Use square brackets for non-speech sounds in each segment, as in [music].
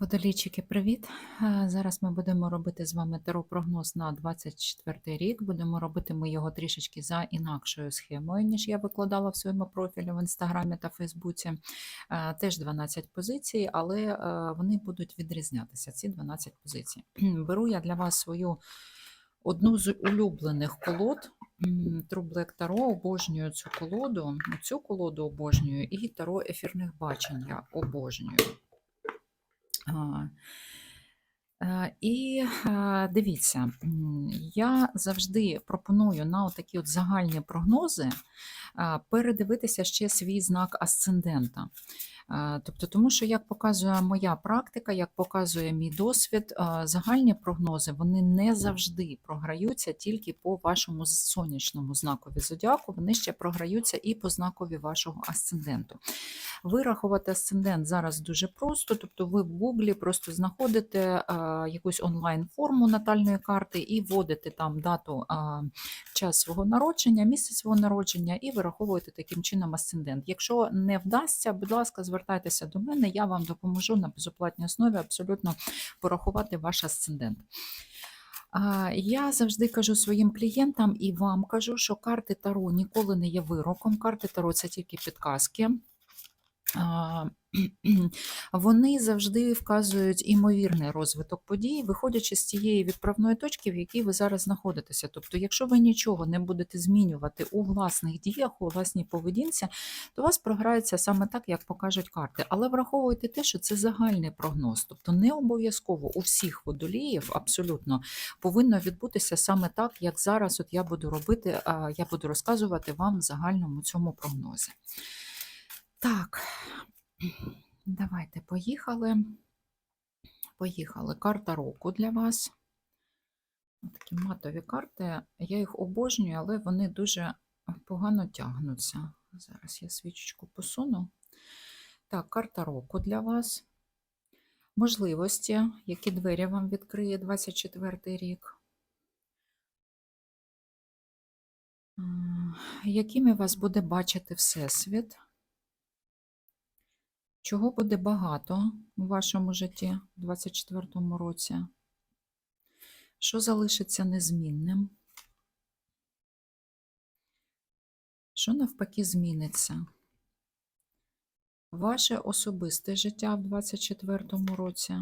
Водолійчики, привіт! Е, Зараз ми будемо робити з вами таро-прогноз на 24 рік. Будемо робити ми його трішечки за інакшою схемою, ніж я викладала в своєму профілі в інстаграмі та Фейсбуці. Е, Теж 12 позицій, але е, вони будуть відрізнятися, ці 12 позицій. [clears throat] Беру я для вас свою одну з улюблених колод. True Black Tarot, обожнюю цю колоду, цю колоду обожнюю, і таро ефірних бачень я обожнюю. Е, І е, дивіться, я завжди пропоную на такі от загальні прогнози передивитися ще свій знак асцендента. А, Тобто, тому що, як показує моя практика, як показує мій досвід, загальні прогнози вони не завжди програються тільки по вашому сонячному знакові зодіаку, вони ще програються і по знакові вашого асценденту. Вирахувати асцендент зараз дуже просто, тобто ви в Гуглі просто знаходите якусь онлайн-форму натальної карти і вводите там дату, час свого народження, місце свого народження і вираховуєте таким чином асцендент. Якщо не вдасться, будь ласка, звертайтеся до мене, я вам допоможу на безоплатній основі абсолютно порахувати ваш асцендент. Я завжди кажу своїм клієнтам і вам кажу, що карти Таро ніколи не є вироком. Карти Таро це тільки підказки. [clears throat] Вони завжди вказують імовірний розвиток подій, виходячи з тієї відправної точки, в якій ви зараз знаходитеся. Тобто, якщо ви нічого не будете змінювати у власних діях, у власній поведінці, то у вас програється саме так, як покажуть карти. Але враховуйте те, що це загальний прогноз, тобто не обов'язково у всіх водоліїв абсолютно повинно відбутися саме так, як зараз. От я буду робити, я буду розказувати вам в загальному цьому прогнозі. Так, давайте поїхали. Поїхали. Карта року для вас. Такі матові карти. Я їх обожнюю, але вони дуже погано тягнуться. Зараз я свічечку посуну. Так, карта року для вас. Можливості, які двері вам відкриє 24 рік. Якими вас буде бачити Всесвіт? Чого буде багато у вашому житті у 2024 році? Що залишиться незмінним? Що навпаки зміниться? Ваше особисте життя в 2024 році,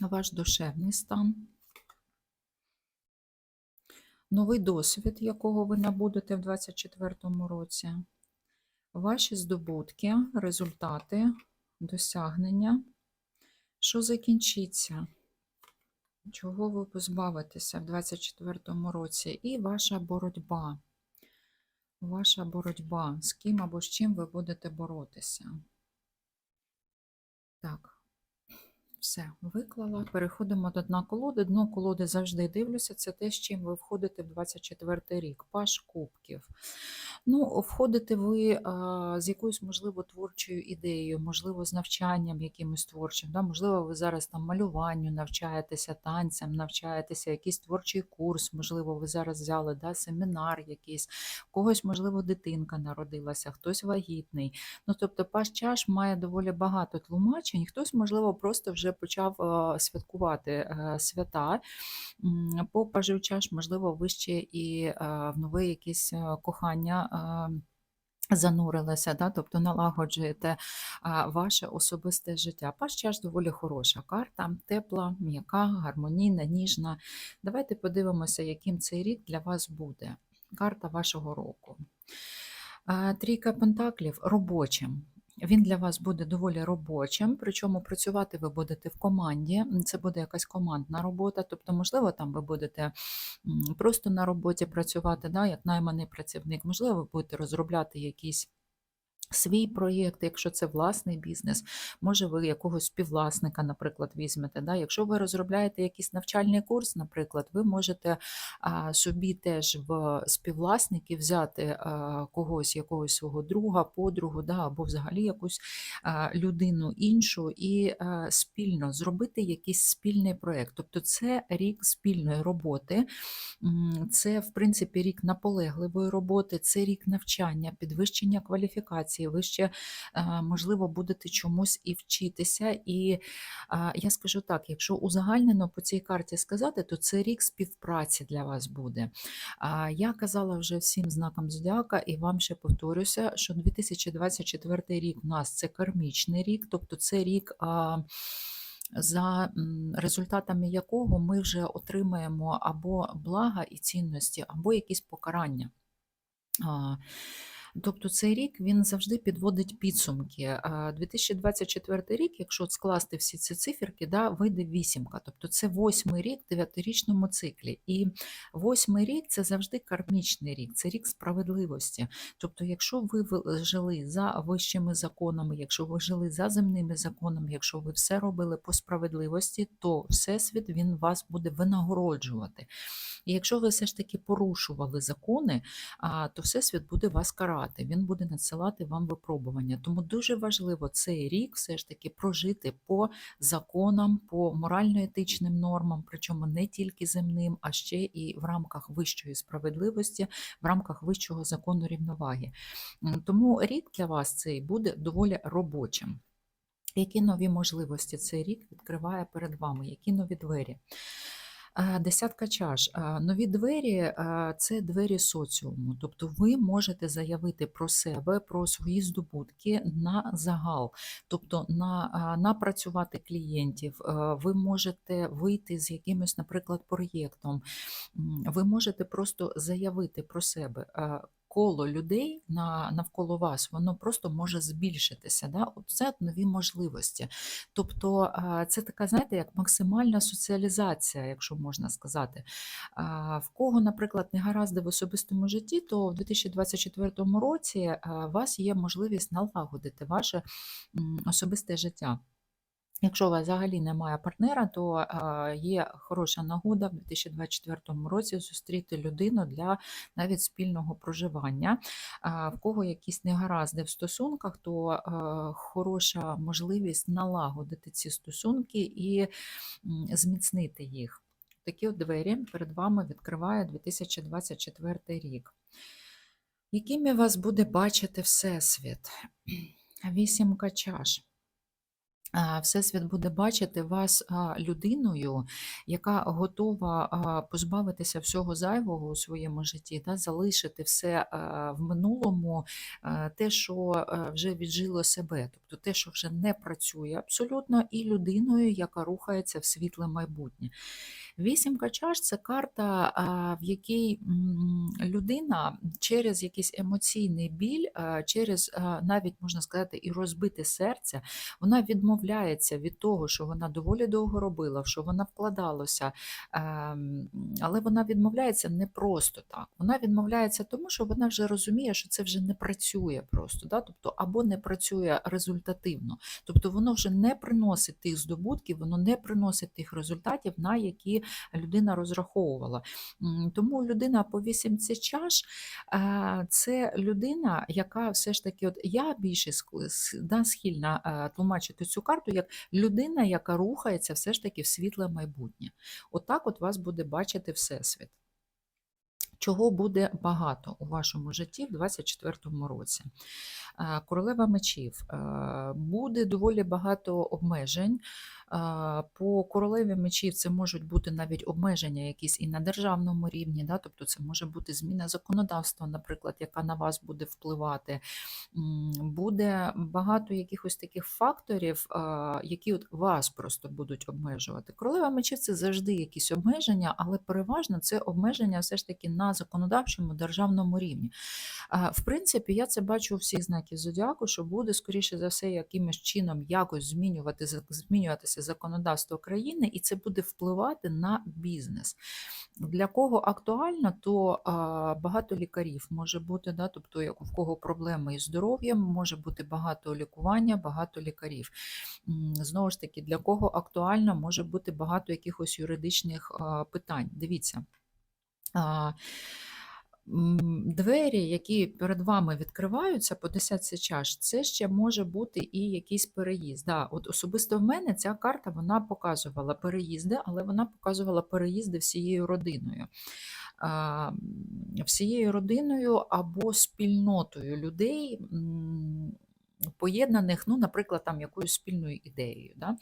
ваш душевний стан, новий досвід, якого ви набудете в 2024 році ваші здобутки, результати, досягнення, що закінчиться, чого ви позбавитеся в 2024 році, і ваша боротьба. Ваша боротьба, з ким або з чим ви будете боротися. Так. Все, виклала. Переходимо до дна колоди. Дно колоди завжди дивлюся. Це те, з чим ви входите в 24 рік. Паш кубків. Ну, входите ви а, з якоюсь, можливо, творчою ідеєю, можливо, з навчанням якимось творчим. Да? Можливо, ви зараз там малюванню навчаєтеся, танцям навчаєтеся, якийсь творчий курс, можливо, ви зараз взяли да, семінар якийсь, у когось, можливо, дитинка народилася, хтось вагітний. Ну, тобто, паш чаш має доволі багато тлумачень, хтось, можливо, просто вже почав е, святкувати е, свята. М, По можливо, ви ще і е, в нове якесь кохання. Занурилися, да? тобто налагоджуєте а, ваше особисте життя. Паш чаш доволі хороша карта, тепла, м'яка, гармонійна, ніжна. Давайте подивимося, яким цей рік для вас буде. Карта вашого року. А, Трійка пентаклів робочим. Він для вас буде доволі робочим, причому працювати ви будете в команді. Це буде якась командна робота. Тобто, можливо, там ви будете просто на роботі працювати, да, як найманий працівник, можливо, ви будете розробляти якісь. Свій проєкт, якщо це власний бізнес, може ви якогось співвласника, наприклад, візьмете. Да? Якщо ви розробляєте якийсь навчальний курс, наприклад, ви можете а, собі теж в співвласники взяти а, когось, якогось свого друга, подругу, да? або взагалі якусь а, людину іншу і а, спільно зробити якийсь спільний проєкт. Тобто це рік спільної роботи, це, в принципі, рік наполегливої роботи, це рік навчання, підвищення кваліфікації професії, ви ще, е, можливо, будете чомусь і вчитися. І я скажу так: якщо узагальнено по цій карті сказати, то це рік співпраці для вас буде. Я казала вже всім знакам зодіака, і вам ще повторюся, що 2024 рік у нас це кармічний рік, тобто це рік. За результатами якого ми вже отримаємо або блага і цінності, або якісь покарання. Тобто цей рік він завжди підводить підсумки. 2024 рік, якщо от скласти всі ці циферки, да, вийде вісімка. Тобто це восьмий рік в дев'ятирічному циклі. І восьмий рік це завжди кармічний рік, це рік справедливості. Тобто, якщо ви жили за вищими законами, якщо ви жили за земними законами, якщо ви все робили по справедливості, то Всесвіт він вас буде винагороджувати. І якщо ви все ж таки порушували закони, то Всесвіт буде вас карати, він буде надсилати вам випробування. Тому дуже важливо цей рік все ж таки прожити по законам, по морально-етичним нормам, причому не тільки земним, а ще і в рамках вищої справедливості, в рамках вищого закону рівноваги. Тому рік для вас цей буде доволі робочим. Які нові можливості цей рік відкриває перед вами? Які нові двері? Десятка чаш. Нові двері це двері соціуму. Тобто ви можете заявити про себе, про свої здобутки на загал, тобто на, напрацювати клієнтів. Ви можете вийти з якимось, наприклад, проєктом. Ви можете просто заявити про себе. Коло людей на, навколо вас, воно просто може збільшитися. Да? Це нові можливості. Тобто це така, знаєте, як максимальна соціалізація, якщо можна сказати. В кого, наприклад, не гаразди в особистому житті, то в 2024 році у вас є можливість налагодити ваше особисте життя. Якщо у вас взагалі немає партнера, то є хороша нагода в 2024 році зустріти людину для навіть спільного проживання. В кого якісь негаразди в стосунках, то хороша можливість налагодити ці стосунки і зміцнити їх. Такі от двері перед вами відкриває 2024 рік. Якими вас буде бачити Всесвіт? Вісімка чаш. А, Всесвіт буде бачити вас людиною, яка готова позбавитися всього зайвого у своєму житті, да, залишити все в минулому, те, що вже віджило себе, тобто те, що вже не працює абсолютно, і людиною, яка рухається в світле майбутнє. Вісімка чаш це карта, в якій людина через якийсь емоційний біль, через навіть можна сказати, і розбите серце, вона відмовляється від того, що вона доволі довго робила, в що вона вкладалася, ем, але вона відмовляється не просто так. Вона відмовляється тому, що вона вже розуміє, що це вже не працює просто, да? тобто або не працює результативно. Тобто воно вже не приносить тих здобутків, воно не приносить тих результатів, на які людина розраховувала. Тому людина по вісімці чаш е, це людина, яка все ж таки, от я більше схильна е, тлумачити цю карту як людина, яка рухається все ж таки в світле майбутнє. Отак от вас буде бачити Всесвіт. Чого буде багато у вашому житті в 2024 році? Е, Королева мечів. Е, Буде доволі багато обмежень. По королеві мечів це можуть бути навіть обмеження якісь і на державному рівні, да? тобто це може бути зміна законодавства, наприклад, яка на вас буде впливати. Буде багато якихось таких факторів, які от вас просто будуть обмежувати. Королева мечів це завжди якісь обмеження, але переважно це обмеження все ж таки на законодавчому державному рівні. В принципі, я це бачу у всіх знаків зодіаку, що буде, скоріше за все, якимось чином якось змінювати, зак- законодавство країни, і це буде впливати на бізнес. Для кого актуально, то багато лікарів може бути, да, тобто в кого проблеми із здоров'ям, може бути багато лікування, багато лікарів. Знову ж таки, для кого актуально може бути багато якихось юридичних питань. Дивіться. Двері, які перед вами відкриваються по десятці чаш, це ще може бути і якийсь переїзд. Да, от особисто в мене ця карта вона показувала переїзди, але вона показувала переїзди всією родиною. всією родиною або спільнотою людей. Поєднаних, ну, наприклад, там якоюсь спільною ідеєю. Да?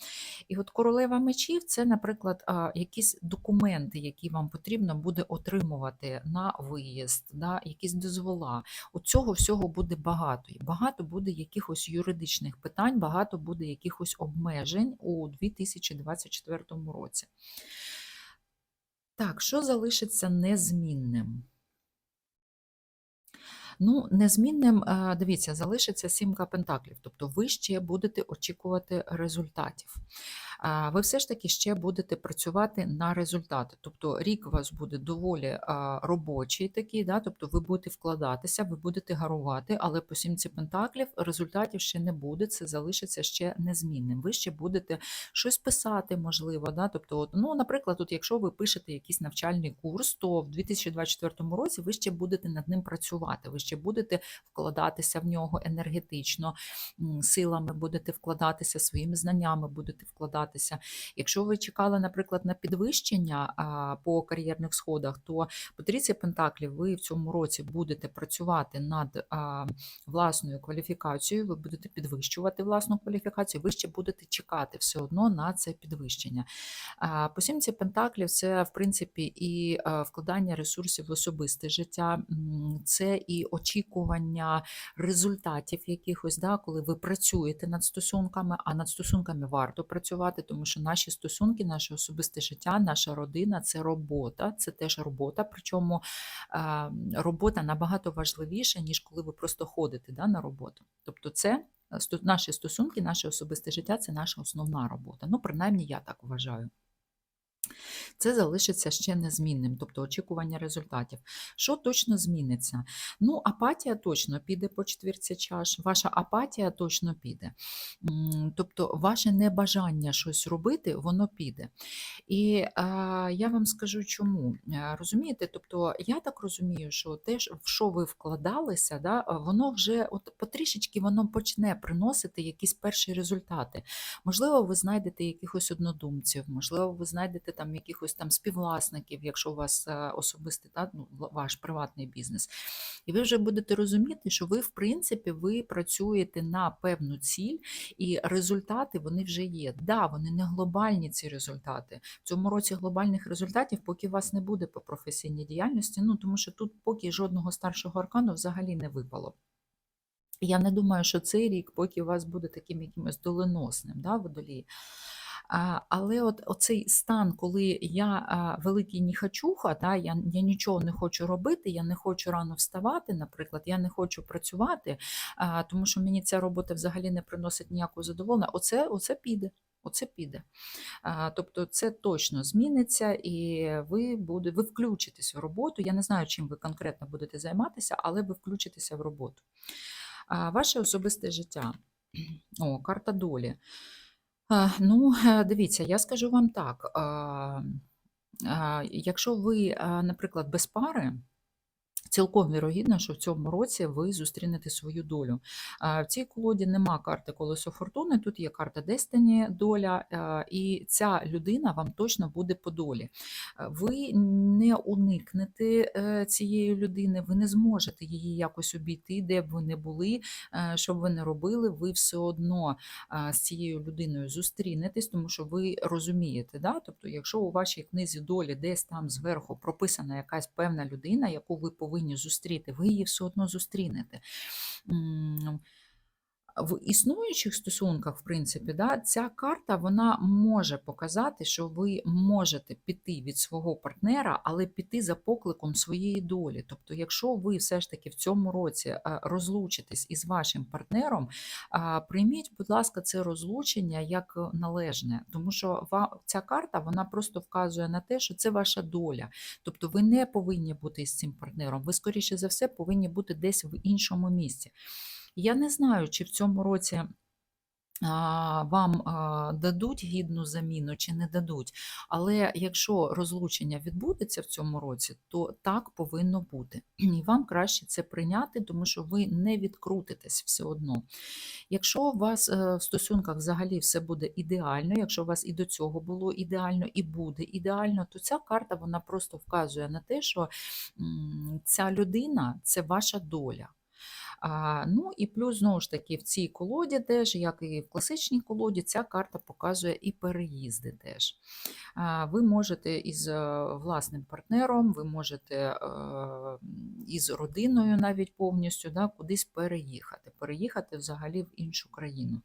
І от королева мечів це, наприклад, якісь документи, які вам потрібно буде отримувати на виїзд, да? якісь дозвола. От цього всього буде багато. Багато буде якихось юридичних питань, багато буде якихось обмежень у 2024 році. Так, що залишиться незмінним? Ну, незмінним, е, дивіться, залишиться сімка пентаклів, тобто ви ще будете очікувати результатів. Ви все ж таки ще будете працювати на результати. Тобто рік у вас буде доволі робочий такий, да? тобто ви будете вкладатися, ви будете гарувати, але по сімці пентаклів результатів ще не буде, це залишиться ще незмінним. Ви ще будете щось писати, можливо. Да? Тобто, от, ну, наприклад, от, якщо ви пишете якийсь навчальний курс, то в 2024 році ви ще будете над ним працювати. Ви ще будете вкладатися в нього енергетично, силами будете вкладатися, своїми знаннями будете вкладатися. Якщо ви чекали, наприклад, на підвищення по кар'єрних сходах, то по трійці пентаклів ви в цьому році будете працювати над власною кваліфікацією, ви будете підвищувати власну кваліфікацію, ви ще будете чекати все одно на це підвищення. По сімці пентаклів це, в принципі, і вкладання ресурсів в особисте життя, це і очікування результатів якихось, да, коли ви працюєте над стосунками, а над стосунками варто працювати, тому що наші стосунки, наше особисте життя, наша родина це робота, це теж робота. Причому робота набагато важливіша, ніж коли ви просто ходите да, на роботу. Тобто, це е, наші стосунки, наше особисте життя це наша основна робота. Ну, принаймні, я так вважаю. Це залишиться ще незмінним, тобто очікування результатів. Що точно зміниться? Ну, апатія точно піде по четвірці чаш, ваша апатія точно піде. Тобто, ваше небажання щось робити, воно піде. І е, я вам скажу чому. Е, Розумієте, тобто я так розумію, що те, в що ви вкладалися, да, воно вже от потрішечки воно почне приносити якісь перші результати. Можливо, ви знайдете якихось однодумців, можливо, ви знайдете там якихось там співвласників, якщо у вас е, особистий та, ну, ваш приватний бізнес. І ви вже будете розуміти, що ви, в принципі, ви працюєте на певну ціль, і результати вони вже є. Да, вони не глобальні ці результати. В цьому році глобальних результатів, поки у вас не буде по професійній діяльності, ну тому що тут поки жодного старшого аркану взагалі не випало. Я не думаю, що цей рік, поки у вас буде таким якимось доленосним, да, водолій. Але от оцей стан, коли я великий ніхачуха, да, я, я нічого не хочу робити, я не хочу рано вставати, наприклад, я не хочу працювати, тому що мені ця робота взагалі не приносить ніякого задоволення. Оце, оце піде. Оце піде. А, Тобто це точно зміниться, і ви буде, ви включитесь в роботу. Я не знаю, чим ви конкретно будете займатися, але ви включитеся в роботу. А, Ваше особисте життя. О, карта долі. А, Ну, е, дивіться, я скажу вам так. а, Якщо ви, наприклад, без пари, Цілком вірогідно, що в цьому році ви зустрінете свою долю. В цій колоді нема карти колесо фортуни, тут є карта Дестині, доля, і ця людина вам точно буде по долі. Ви не уникнете е, цієї людини, ви не зможете її якось обійти, де б ви не були, е, що б ви не робили, ви все одно з цією людиною зустрінетесь, тому що ви розумієте, да? тобто, якщо у вашій книзі долі десь там зверху прописана якась певна людина, яку ви повинні зустріти, ви її все одно зустрінете. В існуючих стосунках, в принципі, да, ця карта вона може показати, що ви можете піти від свого партнера, але піти за покликом своєї долі. Тобто, якщо ви все ж таки в цьому році е, розлучитесь із вашим партнером, прийміть, будь ласка, це розлучення як належне, тому що ця карта вона просто вказує на те, що це ваша доля. Тобто ви не повинні бути з цим партнером, ви, скоріше за все, повинні бути десь в іншому місці. Я не знаю, чи в цьому році вам дадуть гідну заміну чи не дадуть. Але якщо розлучення відбудеться в цьому році, то так повинно бути. [clears throat] І вам краще це прийняти, тому що ви не відкрутитесь все одно. Якщо у вас е, в стосунках взагалі все буде ідеально, якщо у вас і до цього було ідеально, і буде ідеально, то ця карта вона просто вказує на те, що ця людина це ваша доля. А, ну і плюс, знову ж таки, в цій колоді теж, як і в класичній колоді, ця карта показує і переїзди теж. А, ви можете із е, власним партнером, ви можете е, із родиною навіть повністю да, кудись переїхати, переїхати взагалі в іншу країну.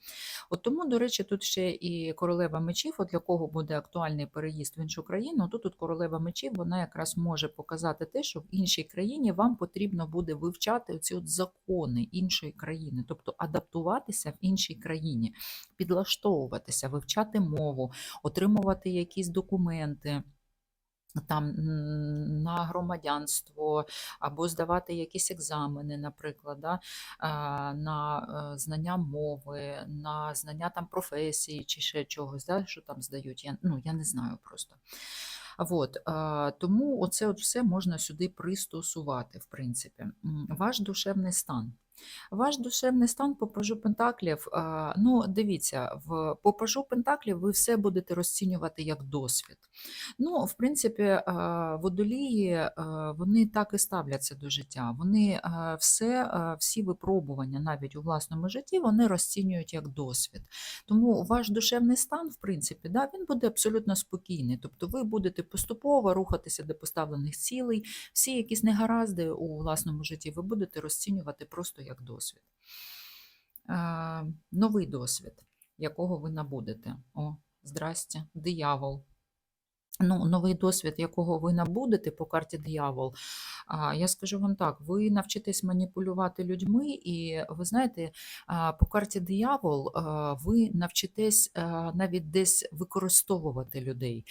От тому, до речі, тут ще і королева мечів, от для кого буде актуальний переїзд в іншу країну, тут королева мечів вона якраз може показати те, що в іншій країні вам потрібно буде вивчати ці от закони іншої країни, тобто адаптуватися в іншій країні, підлаштовуватися, вивчати мову, отримувати якісь документи. Там на громадянство або здавати якісь екзамени, наприклад, да, на е, знання мови, на знання там професії чи ще чогось, да, що там здають. Я, ну, я не знаю просто. От, тому оце от все можна сюди пристосувати, в принципі. Ваш душевний стан. Ваш душевний стан по пажу Пентаклів, ну, дивіться, в по пажу Пентаклів ви все будете розцінювати як досвід. Ну, в принципі, водолії вони так і ставляться до життя. Вони все, всі випробування, навіть у власному житті, вони розцінюють як досвід. Тому ваш душевний стан, в принципі, да, він буде абсолютно спокійний. Тобто ви будете поступово рухатися до поставлених цілей, всі якісь негаразди у власному житті ви будете розцінювати просто як досвід. Е, новий досвід, якого ви набудете. О, здрасте, диявол. Ну, новий досвід, якого ви набудете по карті диявол, я скажу вам так: ви навчитесь маніпулювати людьми, і ви знаєте, по карті диявол ви навчитесь навіть десь використовувати людей.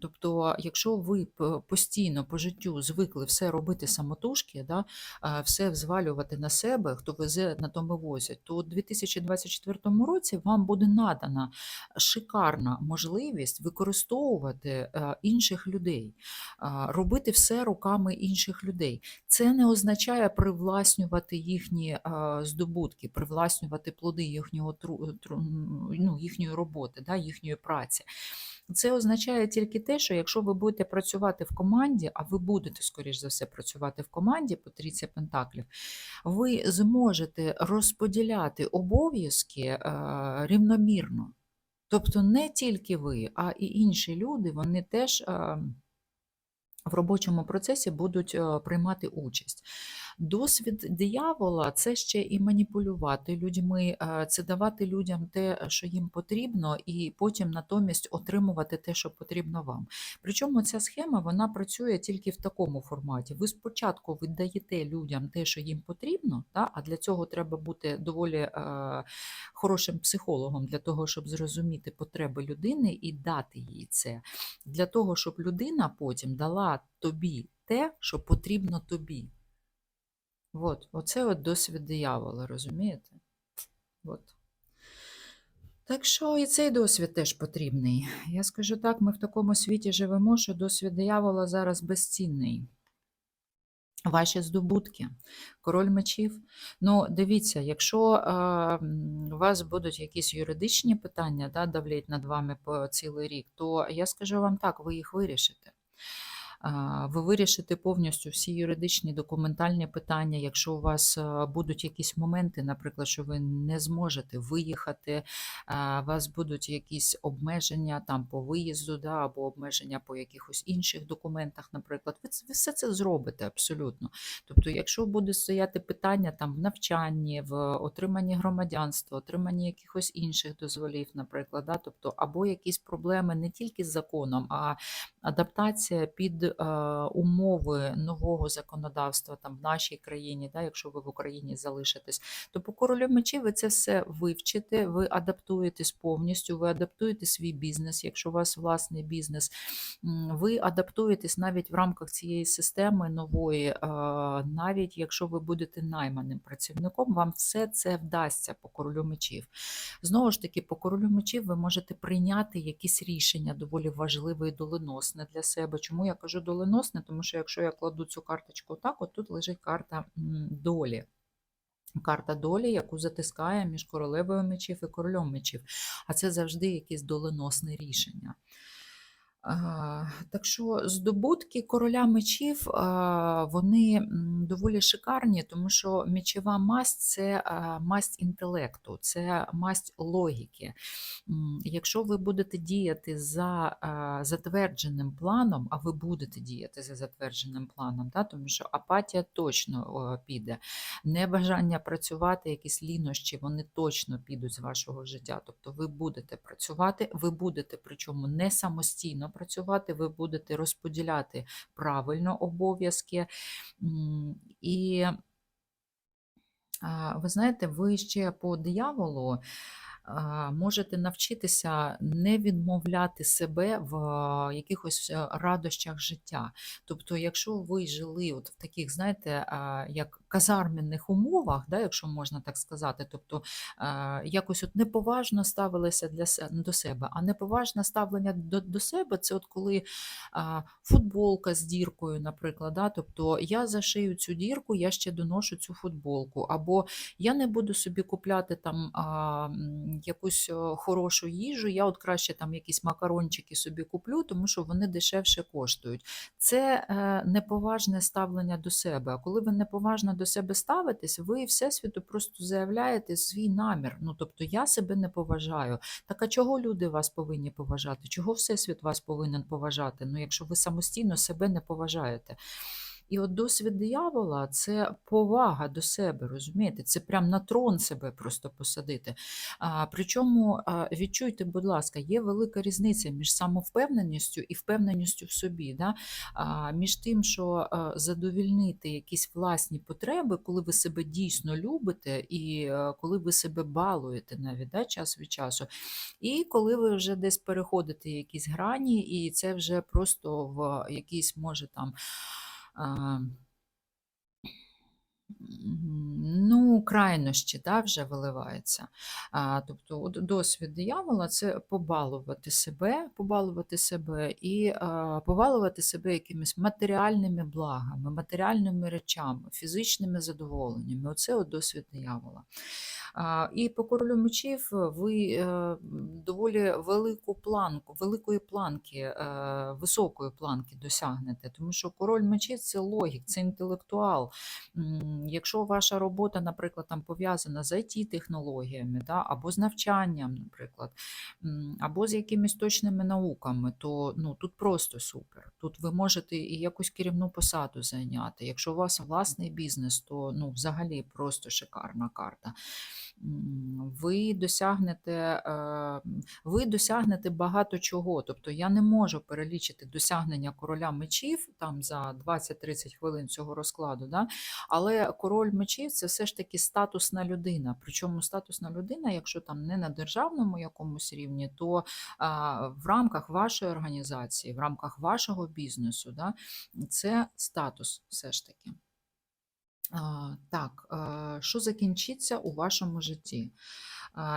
Тобто, якщо ви постійно по життю звикли все робити самотужки, да, все взвалювати на себе, хто везе, на тому возять, то у 2024 році вам буде надана шикарна можливість використовувати е, інших людей, робити все руками інших людей. Це не означає привласнювати їхні здобутки, привласнювати плоди їхнього ну, їхньої роботи, да, їхньої праці. Це означає тільки те, що якщо ви будете працювати в команді, а ви будете, скоріш за все, працювати в команді по трійці Пентаклів, ви зможете розподіляти обов'язки е, рівномірно. Тобто не тільки ви, а і інші люди, вони теж е, в робочому процесі будуть е, приймати участь. Досвід диявола це ще і маніпулювати людьми, е, це давати людям те, що їм потрібно, і потім натомість отримувати те, що потрібно вам. Причому ця схема вона працює тільки в такому форматі. Ви спочатку віддаєте людям те, що їм потрібно, та, а для цього треба бути доволі е, хорошим психологом для того, щоб зрозуміти потреби людини і дати їй це. Для того, щоб людина потім дала тобі те, що потрібно тобі. От, оце от досвід диявола, розумієте? От. Так що і цей досвід теж потрібний. Я скажу так, ми в такому світі живемо, що досвід диявола зараз безцінний. Ваші здобутки, король мечів. Ну, дивіться, якщо е, у вас будуть якісь юридичні питання, да, давлять над вами по цілий рік, то я скажу вам так, ви їх вирішите. Ви вирішите повністю всі юридичні документальні питання. Якщо у вас е, будуть якісь моменти, наприклад, що ви не зможете виїхати, у вас будуть якісь обмеження там по виїзду, да, або обмеження по якихось інших документах, наприклад, ви, ви все це зробите абсолютно. Тобто, якщо буде стояти питання там в навчанні, в отриманні громадянства, отриманні якихось інших дозволів, наприклад, да, тобто, або якісь проблеми не тільки з законом, а адаптація під умови нового законодавства там в нашій країні, да, якщо ви в Україні залишитесь, то по королю мечів ви це все вивчите, ви адаптуєтесь повністю, ви адаптуєте свій бізнес, якщо у вас власний бізнес, ви адаптуєтесь навіть в рамках цієї системи нової, е, навіть якщо ви будете найманим працівником, вам все це вдасться по королю мечів. Знову ж таки, по королю мечів ви можете прийняти якісь рішення доволі важливе і доленосне для себе. Чому я кажу доленосне? Тому що якщо я кладу цю карточку так, от тут лежить карта долі. Карта долі, яку затискає між королевою мечів і королем мечів. А це завжди якесь доленосне рішення. Так що здобутки короля мечів вони доволі шикарні, тому що мечова масть це масть інтелекту, це масть логіки. Якщо ви будете діяти за затвердженим планом, а ви будете діяти за затвердженим планом, да, тому що апатія точно піде, небажання працювати, якісь лінощі, вони точно підуть з вашого життя. Тобто ви будете працювати, ви будете причому не самостійно працювати, ви будете розподіляти правильно обов'язки. І ви знаєте, ви ще по дияволу можете навчитися не відмовляти себе в якихось е, радощах життя. Тобто, якщо ви жили от в таких, знаєте, як казарменних умовах, да, якщо можна так сказати, тобто якось от неповажно ставилися для се- до себе, а неповажне ставлення до, до себе це от коли футболка з діркою, наприклад, да, тобто я зашию цю дірку, я ще доношу цю футболку, або я не буду собі купляти там якусь хорошу їжу, я от краще там якісь макарончики собі куплю, тому що вони дешевше коштують. Це е, неповажне ставлення до себе. А коли ви неповажно до себе ставитесь, ви Всесвіту просто заявляєте свій намір. Ну тобто я себе не поважаю. Так а чого люди вас повинні поважати? Чого Всесвіт вас повинен поважати? Ну, якщо ви самостійно себе не поважаєте. І от досвід диявола це повага до себе, розумієте? Це прям на трон себе просто посадити. А, причому відчуйте, будь ласка, є велика різниця між самовпевненістю і впевненістю в собі. Да? А, між тим, що задовільнити якісь власні потреби, коли ви себе дійсно любите, і коли ви себе балуєте навіть да, час від часу. І коли ви вже десь переходите якісь грані, і це вже просто в якийсь може там. А, Мгм. Ну, крайнощі да, вже виливаються. А, тобто досвід диявола це побалувати себе, побалувати себе і а, побалувати себе якимись матеріальними благами, матеріальними речами, фізичними задоволеннями. Оце от досвід диявола. А, І по королю мечів ви е, м, доволі велику планку, великої планки, е, високої планки досягнете, тому що король мечів це логік, це інтелектуал. Якщо ваша робота, наприклад, там пов'язана з IT-технологіями, да, або з навчанням, наприклад, або з якимись точними науками, то ну, тут просто супер. Тут ви можете і якусь керівну посаду зайняти. Якщо у вас власний бізнес, то ну, взагалі просто шикарна карта. Ви досягнете, е, ви досягнете багато чого. Тобто я не можу перелічити досягнення короля мечів там за 20-30 хвилин цього розкладу. Да? Але король мечів це все ж таки статусна людина. Причому статусна людина, якщо там не на державному якомусь рівні, то в рамках вашої організації, в рамках вашого бізнесу, да, це статус все ж таки. Так, е, що закінчиться у вашому житті?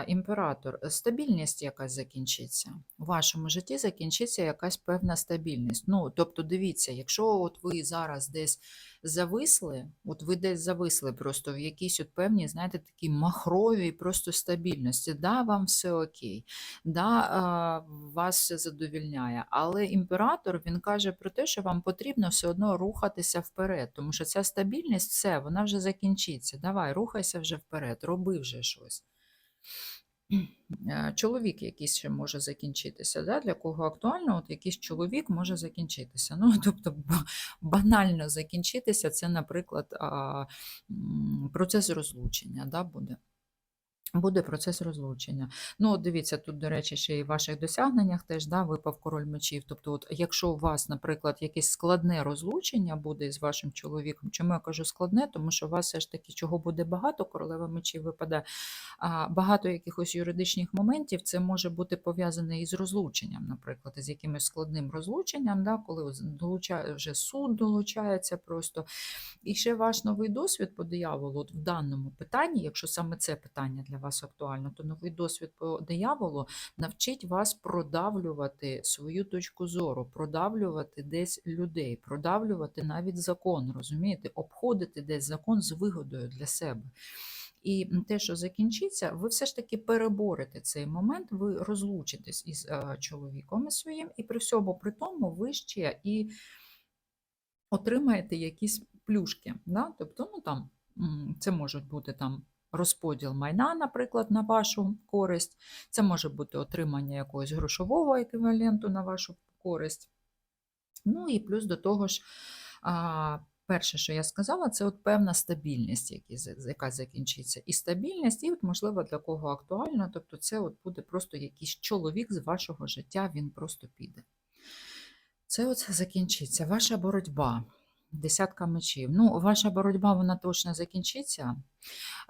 Імператор, е, стабільність якась закінчиться. У вашому житті закінчиться якась певна стабільність. Ну, тобто, дивіться, якщо от ви зараз десь зависли, от ви десь зависли просто в якійсь от певній, знаєте, такій махровій просто стабільності, да, вам все окей, да, вас все задовільняє. Але імператор він каже про те, що вам потрібно все одно рухатися вперед, тому що ця стабільність, все, вона вже закінчиться. Давай, рухайся вже вперед, роби вже щось. Е, Чоловік якийсь ще може закінчитися, да? для кого актуально, от якийсь чоловік може закінчитися. Ну, [laughs] тобто банально закінчитися, це, наприклад, процес розлучення да, буде. Буде процес розлучення. Ну, от дивіться, тут, до речі, ще і в ваших досягненнях теж да, випав король мечів. Тобто, от, якщо у вас, наприклад, якесь складне розлучення буде з вашим чоловіком, чому я кажу складне, тому що у вас все ж таки чого буде багато, королева мечів випадає, а багато якихось юридичних моментів це може бути пов'язане із розлученням, наприклад, із якимось складним розлученням, да, коли долучає, вже суд долучається просто. І ще ваш новий досвід по дияволу в даному питанні, якщо саме це питання для вас актуально, то новий досвід по дияволу навчить вас продавлювати свою точку зору, продавлювати десь людей, продавлювати навіть закон, розумієте, обходити десь закон з вигодою для себе. І те, що закінчиться, ви все ж таки переборете цей момент, ви розлучитесь із е, чоловіком своїм, і при всьому при тому ви ще і отримаєте якісь плюшки. Да? Тобто, ну там це можуть бути там розподіл майна, наприклад, на вашу користь, це може бути отримання якогось грошового еквіваленту на вашу користь. Ну і плюс до того ж, перше, що я сказала, це от певна стабільність, яка закінчиться. І стабільність, і от, можливо, для кого актуально, тобто це от буде просто якийсь чоловік з вашого життя, він просто піде. Це от закінчиться. Ваша боротьба. Десятка мечів. Ну, ваша боротьба вона точно закінчиться.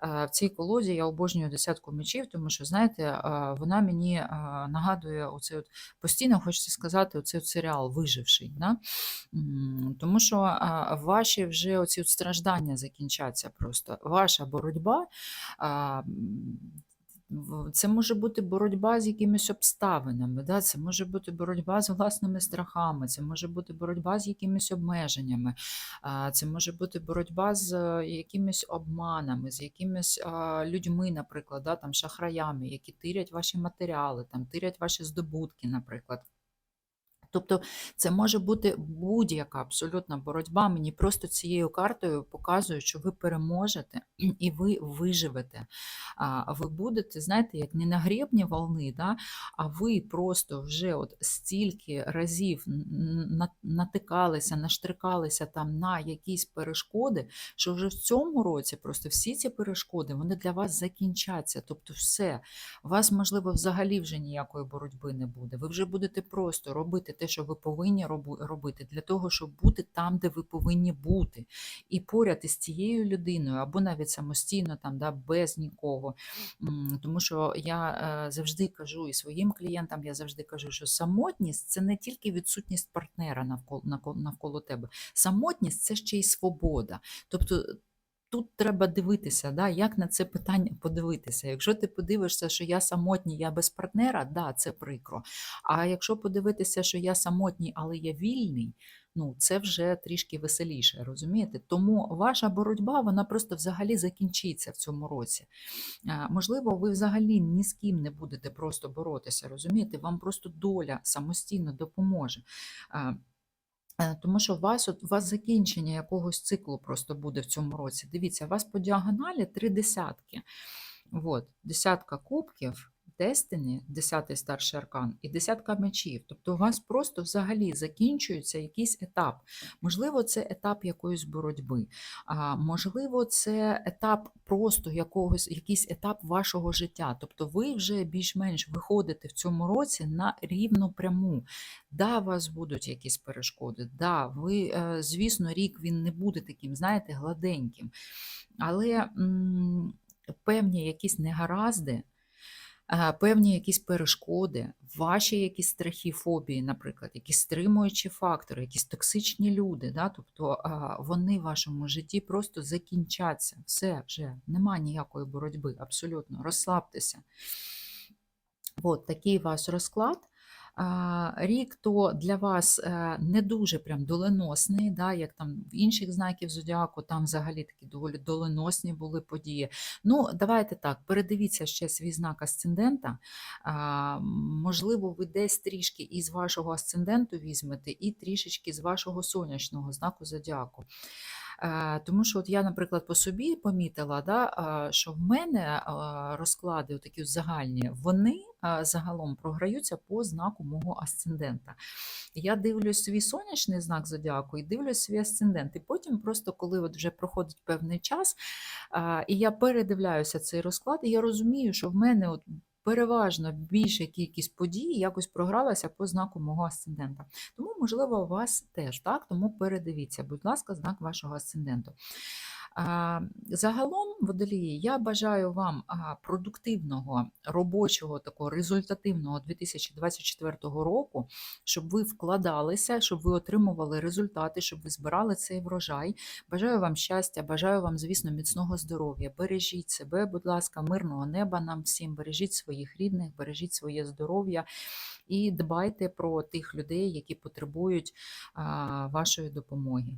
Е, В цій колоді я обожнюю десятку мечів, тому що, знаєте, е, вона мені е, нагадує оцей от постійно хочеться сказати, оцей от серіал Виживший. Да? Тому що ваші вже оці от страждання закінчаться просто. Ваша боротьба. Це може бути боротьба з якимись обставинами, да? це може бути боротьба з власними страхами, це може бути боротьба з якимись обмеженнями, це може бути боротьба з е, якимись обманами, з якимись людьми, наприклад, да? там, шахраями, які тирять ваші матеріали, там, тирять ваші здобутки, наприклад. Тобто це може бути будь-яка абсолютна боротьба. Мені просто цією картою показує, що ви переможете [clears throat] і ви виживете. А, Ви будете, знаєте, як не на гребні волни, да? а ви просто вже от стільки разів натикалися, наштрикалися там на якісь перешкоди, що вже в цьому році просто всі ці перешкоди вони для вас закінчаться. Тобто, все, у вас, можливо, взагалі вже ніякої боротьби не буде. Ви вже будете просто робити те, що ви повинні робити, для того, щоб бути там, де ви повинні бути. І поряд із цією людиною, або навіть самостійно, там, да, без нікого. Тому що я е, завжди кажу і своїм клієнтам, я завжди кажу, що самотність це не тільки відсутність партнера навколо, навколо, навколо тебе. Самотність це ще й свобода. Тобто Тут треба дивитися, да, як на це питання подивитися. Якщо ти подивишся, що я самотній, я без партнера, да, це прикро. А якщо подивитися, що я самотній, але я вільний, ну це вже трішки веселіше, розумієте? Тому ваша боротьба вона просто взагалі закінчиться в цьому році. Можливо, ви взагалі ні з ким не будете просто боротися, розумієте? Вам просто доля самостійно допоможе. Е, Тому що у вас от у вас закінчення якогось циклу просто буде в цьому році. Дивіться, у вас по діагоналі три десятки. От, десятка кубків, Destiny, десятий старший аркан, і десятка мечів. Тобто у вас просто взагалі закінчується якийсь етап. Можливо, це етап якоїсь боротьби, а можливо, це етап просто якогось, якийсь етап вашого життя. Тобто ви вже більш-менш виходите в цьому році на рівну пряму. Да, у вас будуть якісь перешкоди. Да, ви, е, звісно, рік він не буде таким, знаєте, гладеньким. Але м, певні якісь негаразди, певні якісь перешкоди, ваші якісь страхи, фобії, наприклад, якісь стримуючі фактори, якісь токсичні люди, да, тобто вони в вашому житті просто закінчаться. Все вже нема ніякої боротьби, абсолютно розслабтеся. От такий у розклад. Рік то для вас е, не дуже прям доленосний, да, як там в інших знаків зодіаку, там взагалі такі доволі доленосні були події. Ну, давайте так, передивіться ще свій знак асцендента. Можливо, ви десь трішки із вашого асценденту візьмете, і трішечки з вашого сонячного знаку зодіаку. Е, Тому що от я, наприклад, по собі помітила, да, що в мене розклади такі загальні, вони загалом програються по знаку мого асцендента. Я дивлюсь свій сонячний знак зодіаку і дивлюсь свій асцендент. І потім, просто коли от вже проходить певний час, і я передивляюся цей розклад, і я розумію, що в мене от переважно більша кількість подій якось програлася по знаку мого асцендента. Тому, можливо, у вас теж так, тому передивіться, будь ласка, знак вашого асценденту. Загалом, водолії, я бажаю вам продуктивного, робочого, такого результативного 2024 року, щоб ви вкладалися, щоб ви отримували результати, щоб ви збирали цей врожай. Бажаю вам щастя, бажаю вам, звісно, міцного здоров'я. Бережіть себе, будь ласка, мирного неба нам всім, бережіть своїх рідних, бережіть своє здоров'я і дбайте про тих людей, які потребують вашої допомоги.